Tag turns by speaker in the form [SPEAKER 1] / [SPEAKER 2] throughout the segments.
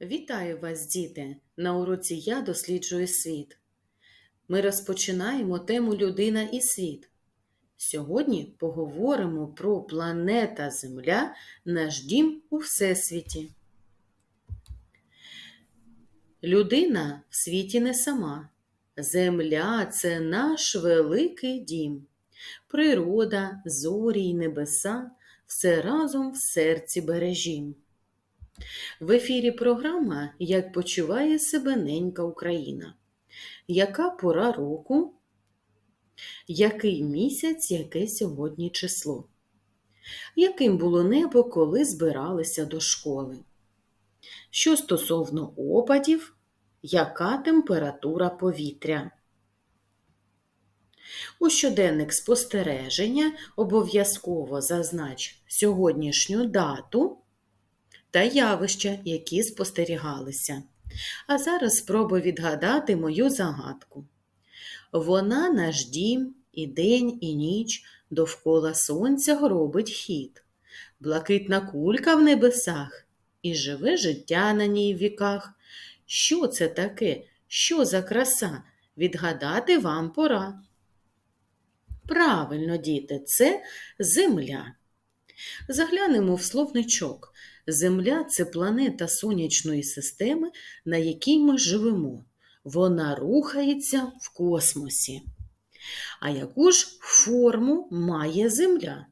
[SPEAKER 1] Вітаю вас, діти! На уроці Я досліджую світ. Ми розпочинаємо тему Людина і світ. Сьогодні поговоримо про планета Земля, наш дім у Всесвіті. Людина в світі не сама. Земля це наш великий дім. Природа, зорі й небеса все разом в серці бережім. В ефірі програма Як почуває себе ненька Україна. Яка пора року? Який місяць, яке сьогодні число? Яким було небо, коли збиралися до школи? Що стосовно опадів, яка температура повітря? У щоденник спостереження обов'язково зазнач сьогоднішню дату та явища, які спостерігалися. А зараз спробуй відгадати мою загадку. Вона наш дім і день, і ніч довкола сонця робить хід, блакитна кулька в небесах, і живе життя на ній в віках. Що це таке? Що за краса? Відгадати вам пора. Правильно, діти, це земля. Заглянемо в словничок. Земля це планета сонячної системи, на якій ми живемо. Вона рухається в космосі. А яку ж форму має Земля?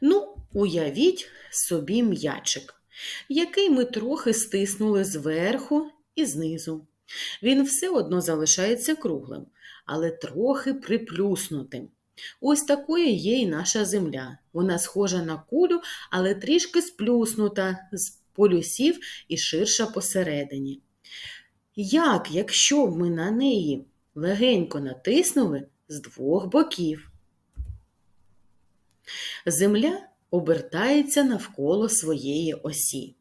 [SPEAKER 1] Ну, уявіть собі м'ячик, який ми трохи стиснули зверху і знизу. Він все одно залишається круглим, але трохи приплюснутим. Ось такою є і наша земля. Вона схожа на кулю, але трішки сплюснута з полюсів і ширша посередині. Як, якщо б ми на неї легенько натиснули з двох боків? Земля обертається навколо своєї осі,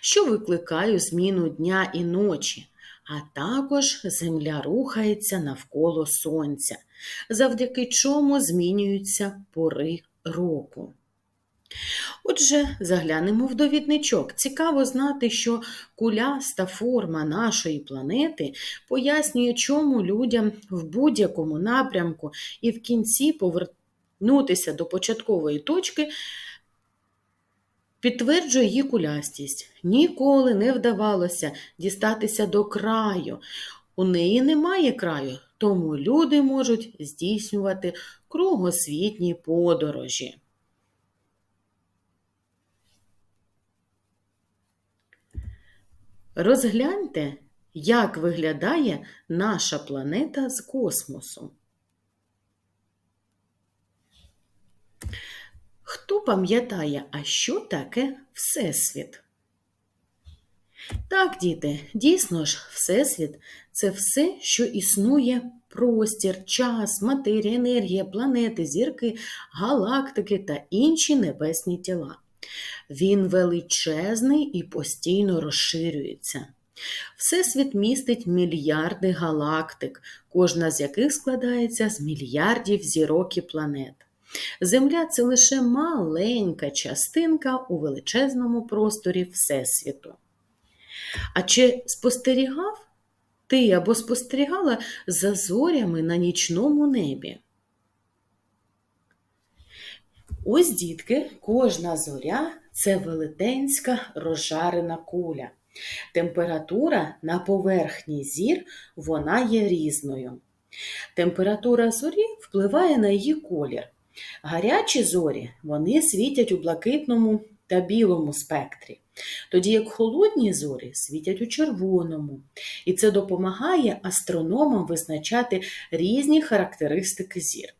[SPEAKER 1] що викликає зміну дня і ночі, а також земля рухається навколо сонця, завдяки чому змінюються пори року. Отже, заглянемо в довідничок. Цікаво знати, що куляста форма нашої планети пояснює, чому людям в будь-якому напрямку і в кінці повернутися до початкової точки підтверджує її кулястість. Ніколи не вдавалося дістатися до краю. У неї немає краю, тому люди можуть здійснювати кругосвітні подорожі. Розгляньте, як виглядає наша планета з космосу. Хто пам'ятає, а що таке Всесвіт? Так, діти, дійсно ж, Всесвіт це все, що існує простір, час, матерія, енергія, планети, зірки, галактики та інші небесні тіла. Він величезний і постійно розширюється. Всесвіт містить мільярди галактик, кожна з яких складається з мільярдів зірок і планет. Земля це лише маленька частинка у величезному просторі Всесвіту. А чи спостерігав ти або спостерігала за зорями на нічному небі? Ось, дітки, кожна зоря це велетенська розжарена куля. Температура на поверхні зір вона є різною. Температура зорі впливає на її колір. Гарячі зорі вони світять у блакитному та білому спектрі, тоді як холодні зорі світять у червоному. І це допомагає астрономам визначати різні характеристики зір.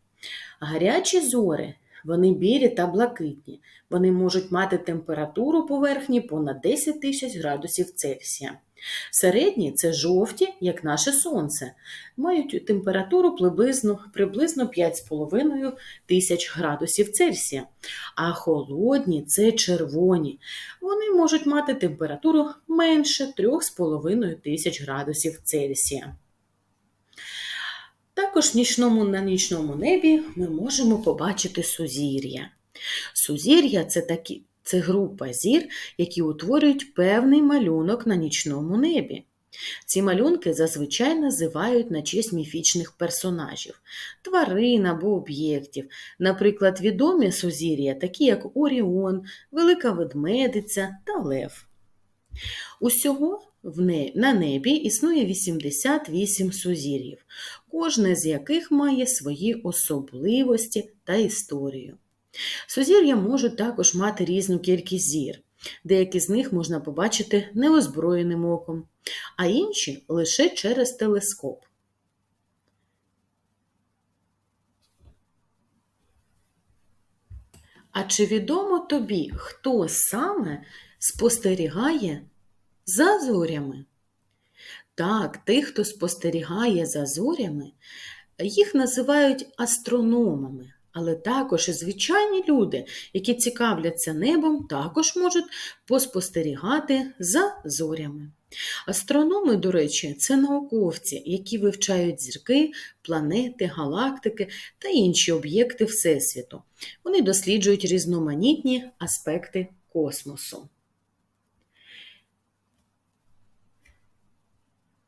[SPEAKER 1] Гарячі зорі вони білі та блакитні. Вони можуть мати температуру поверхні понад 10 тисяч градусів Цельсія. Середні це жовті, як наше сонце, мають температуру приблизно приблизно 5,5 тисяч градусів Цельсія. А холодні це червоні. Вони можуть мати температуру менше 3,5 тисяч градусів Цельсія. Також в нічному, на нічному небі ми можемо побачити сузір'я. Сузір'я це такі це група зір, які утворюють певний малюнок на нічному небі. Ці малюнки зазвичай називають на честь міфічних персонажів, тварин або об'єктів, наприклад, відомі сузір'я, такі як Оріон, Велика Ведмедиця та Лев. Усього на небі існує 88 сузір'їв, кожне з яких має свої особливості та історію. Сузір'я можуть також мати різну кількість зір. Деякі з них можна побачити неозброєним оком, а інші лише через телескоп. А чи відомо тобі, хто саме спостерігає за зорями? Так, тих, хто спостерігає за зорями, їх називають астрономами. Але також і звичайні люди, які цікавляться небом, також можуть поспостерігати за зорями. Астрономи, до речі, це науковці, які вивчають зірки, планети, галактики та інші об'єкти Всесвіту. Вони досліджують різноманітні аспекти космосу.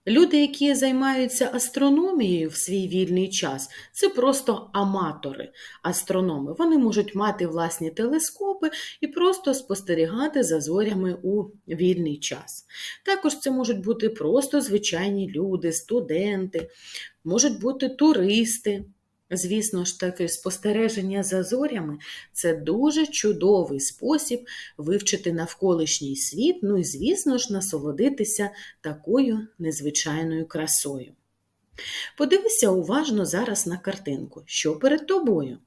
[SPEAKER 1] Люди, які займаються астрономією в свій вільний час, це просто аматори, астрономи. Вони можуть мати власні телескопи і просто спостерігати за зорями у вільний час. Також це можуть бути просто звичайні люди, студенти, можуть бути туристи. Звісно ж таки, спостереження за зорями це дуже чудовий спосіб вивчити навколишній світ, ну і, звісно ж, насолодитися такою незвичайною красою. Подивися уважно зараз на картинку, що перед тобою.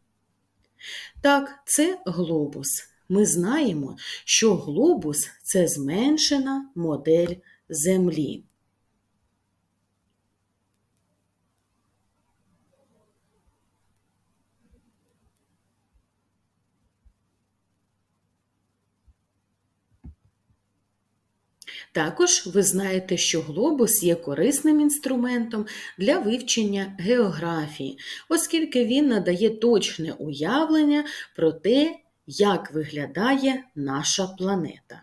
[SPEAKER 1] Так, це глобус. Ми знаємо, що глобус це зменшена модель Землі. Також ви знаєте, що глобус є корисним інструментом для вивчення географії, оскільки він надає точне уявлення про те, як виглядає наша планета.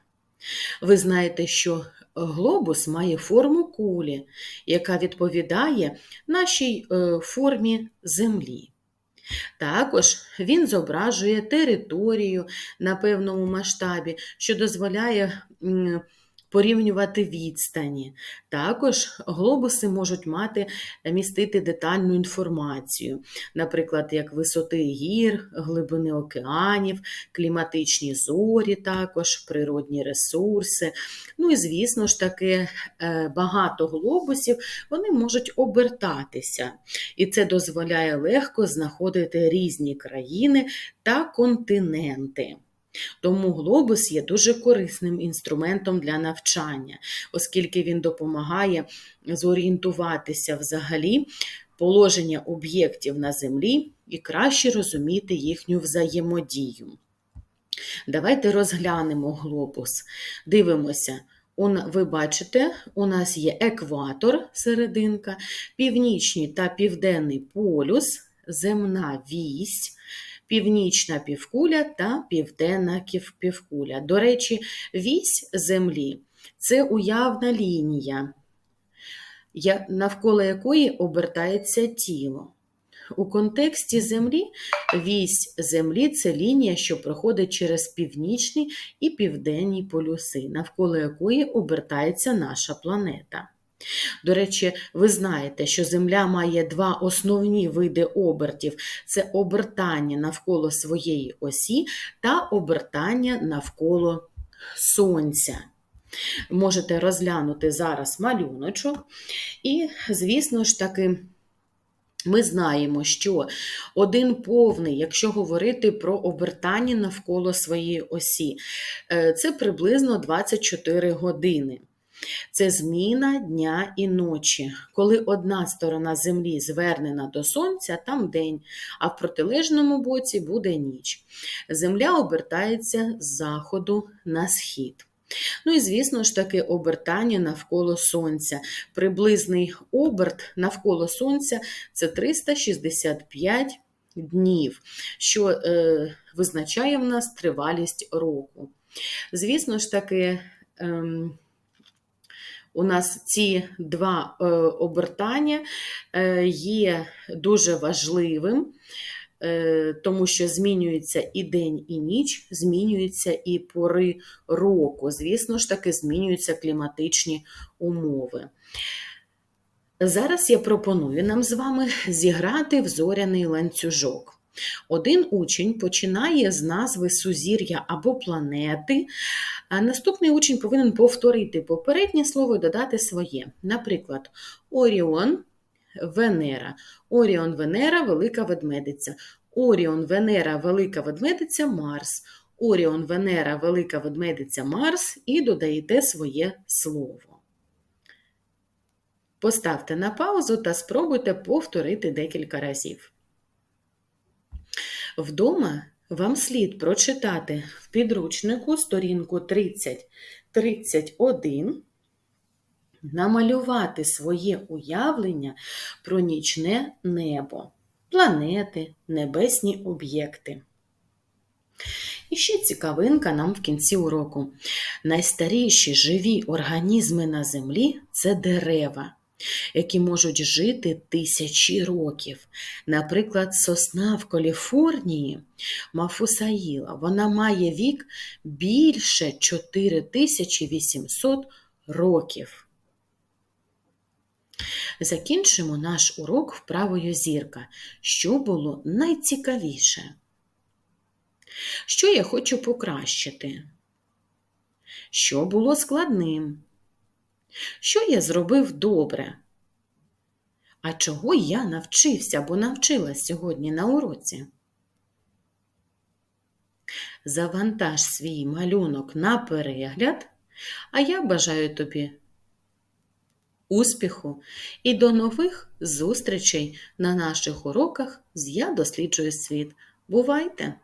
[SPEAKER 1] Ви знаєте, що глобус має форму кулі, яка відповідає нашій е, формі Землі. Також він зображує територію на певному масштабі, що дозволяє порівнювати відстані. Також глобуси можуть мати містити детальну інформацію, наприклад, як висоти гір, глибини океанів, кліматичні зорі, також природні ресурси. Ну і, звісно ж таки, е, багато глобусів вони можуть обертатися, і це дозволяє легко знаходити різні країни та континенти. Тому глобус є дуже корисним інструментом для навчання, оскільки він допомагає зорієнтуватися взагалі положення об'єктів на землі і краще розуміти їхню взаємодію. Давайте розглянемо глобус. Дивимося. Ви бачите, у нас є екватор, серединка, північний та південний полюс, земна вісь північна півкуля та південна півкуля. До речі, вісь Землі це уявна лінія, навколо якої обертається тіло. У контексті Землі вісь Землі це лінія, що проходить через північні і південні полюси, навколо якої обертається наша планета. До речі, ви знаєте, що Земля має два основні види обертів: це обертання навколо своєї осі та обертання навколо Сонця. Можете розглянути зараз малюночок, і, звісно ж таки, ми знаємо, що один повний, якщо говорити про обертання навколо своєї осі, е, це приблизно 24 години. Це зміна дня і ночі. Коли одна сторона Землі звернена до Сонця, там день, а в протилежному боці буде ніч. Земля обертається з заходу на схід. Ну і, звісно ж таки, обертання навколо Сонця. Приблизний оберт навколо Сонця це 365 днів, що е, визначає в нас тривалість року. Звісно ж таки, ем, у нас ці два е, обертання е, є дуже важливим, е, тому що змінюється і день, і ніч, змінюються і пори року. Звісно ж таки, змінюються кліматичні умови. Зараз я пропоную нам з вами зіграти в зоряний ланцюжок. Один учень починає з назви сузір'я або планети, наступний учень повинен повторити попереднє слово і додати своє. Наприклад, Оріон, Венера. Оріон Венера велика ведмедиця. Оріон Венера велика ведмедиця Марс. Оріон Венера велика ведмедиця Марс і додаєте своє слово. Поставте на паузу та спробуйте повторити декілька разів. Вдома вам слід прочитати в підручнику сторінку 30-31, намалювати своє уявлення про нічне небо, планети, небесні об'єкти. І ще цікавинка нам в кінці уроку. Найстаріші живі організми на Землі це дерева які можуть жити тисячі років. Наприклад, сосна в Каліфорнії, Мафусаїла, вона має вік більше 4800 років. Закінчимо наш урок вправою зірка, що було найцікавіше. Що я хочу покращити? Що було складним? Що я зробив добре? А чого я навчився або навчилась сьогодні на уроці? Завантаж свій малюнок на перегляд, а я бажаю тобі успіху і до нових зустрічей на наших уроках з Я досліджую світ. Бувайте!